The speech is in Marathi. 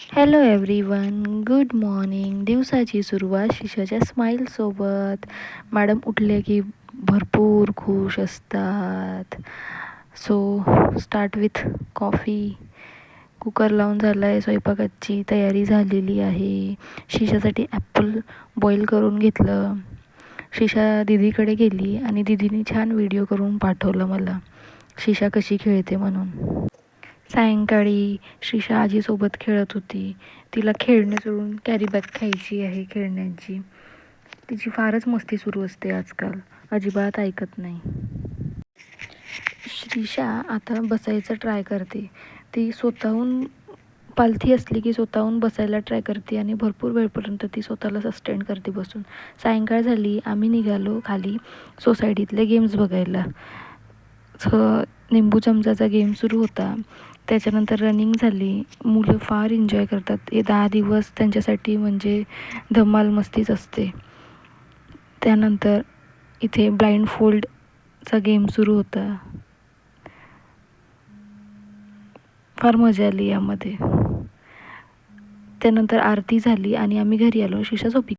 हॅलो एव्हरीवन गुड मॉर्निंग दिवसाची सुरुवात शिशाच्या स्माईलसोबत मॅडम उठले की भरपूर खुश असतात. So start with coffee cooker लावून झाला आहे स्वयंपाकाची तयारी झालेली आहे. शिशासाठी ॲपल बॉईल करून घेतलं. शिशा दिदीकडे गेली आणि दिदीने छान व्हिडिओ करून पाठवलं मला. शिशा कशी खेळते म्हणून. सायंकाळी श्रीषा आजीसोबत खेळत होती. तिला खेळणे सोडून कॅरीबॅग खायची आहे खेळण्याची. तिची फारच मस्ती सुरू असते आजकाल. अजिबात ऐकत नाही. श्रीषा आता बसायचं ट्राय करते. ती स्वतःहून पालथी असली की स्वतःहून बसायला ट्राय करते आणि भरपूर वेळपर्यंत ती स्वतःला सस्टेंड करते बसून. सायंकाळ झाली आम्ही निघालो खाली सोसायटीतले गेम्स बघायला. स निंबू चमचाचा गेम सुरू होता. त्याच्यानंतर रनिंग झाली. मुलं फार एन्जॉय करतात. हे दहा दिवस त्यांच्यासाठी म्हणजे धमाल मस्तीच असते. त्यानंतर इथे ब्लाइंड फोल्डचा गेम सुरू होता. फार मजा आली यामध्ये. त्यानंतर आरती झाली आणि आम्ही घरी आलो. शिशा झोपी